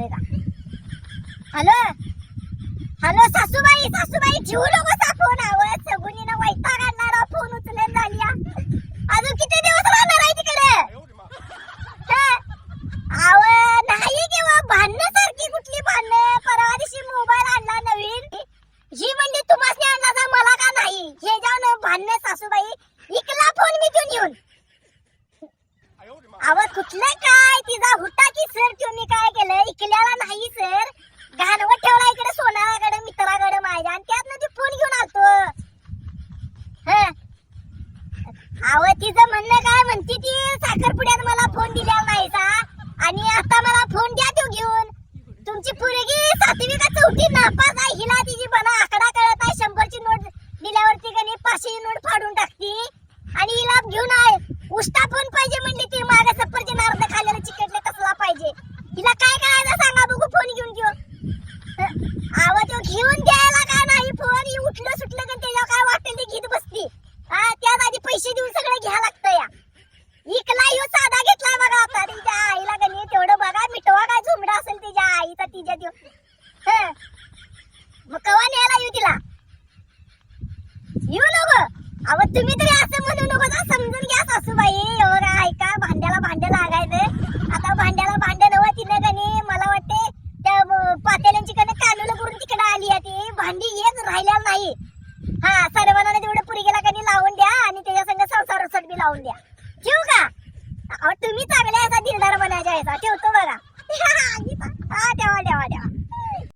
येतोय का? Hello? Hello सासूबाई सासूबाई ठेवू नको सा फोन आवड सगुनीनं वैताग आणणारा फोन उचलेल झाली अजून किती दिवस राहणार आहे तिकडे? आव नाही किंवा भांडणं सारखी कुठली भांडणं? परवा दिवशी मोबाईल आणला नवीन. ही म्हणजे तुम्हाला आणला का मला का नाही? हे जाऊन भांडणं सासूबाई. इकला फोन मी घेऊन येऊन. अव कुठलं काय? तिचा हुटा की सर तुम्ही काय केलं? इकल्याला नाही सर. घाणवत ठेवला इकडे सोनाकडे मित्राकडे माझ्या. आणि त्यातनं ती फोन घेऊन आलतो. अव तिचं म्हणणं काय म्हणते ती? साखरपुड्यात मला फोन दिलेला नाही सा आणि आता मला फोन द्या तो घेऊन. तुमची पोरगी सातवी का चौथी नापास आहे. हिला तिची बना आकडा कळत आहे शंभरची नोट दिल्यावरती कणी पाचशेची नोट फाडून टाकती. आणि हिला घेऊन आहे. उष्टा फोन पाहिजे म्हणली ती मला सफरचंद अर्ध खाल्लेलं चिकटले तसला पाहिजे हिला काय करायचं सांगा बघू फोन घेऊन घेऊन आवाज तो घेऊन द्यायला काय नाही फोन उठलं सुटलं का त्याच्यावर काय वाटेल ते घेत बसती हा त्यात आधी पैसे देऊन सगळं घ्या लागतं या. इकला ह्यो साधा घेतला बघा आता तिच्या आईला कणी तेवढं बघा मिटवा काय झुमडा असेल तिच्या आईचा तिच्या त्यो मग कवा न्यायला येऊ तिला? येऊ लोक अव तुम्ही तर भांडी येत राहिल्या नाही. हा सर्वांना तेवढं पुरीला कधी लावून द्या आणि त्याच्या संग संसार रसट बी लावून द्या. ठेवू का? अहो तुम्ही चांगले असा दिलदार बनायचे ठेवतो बघा.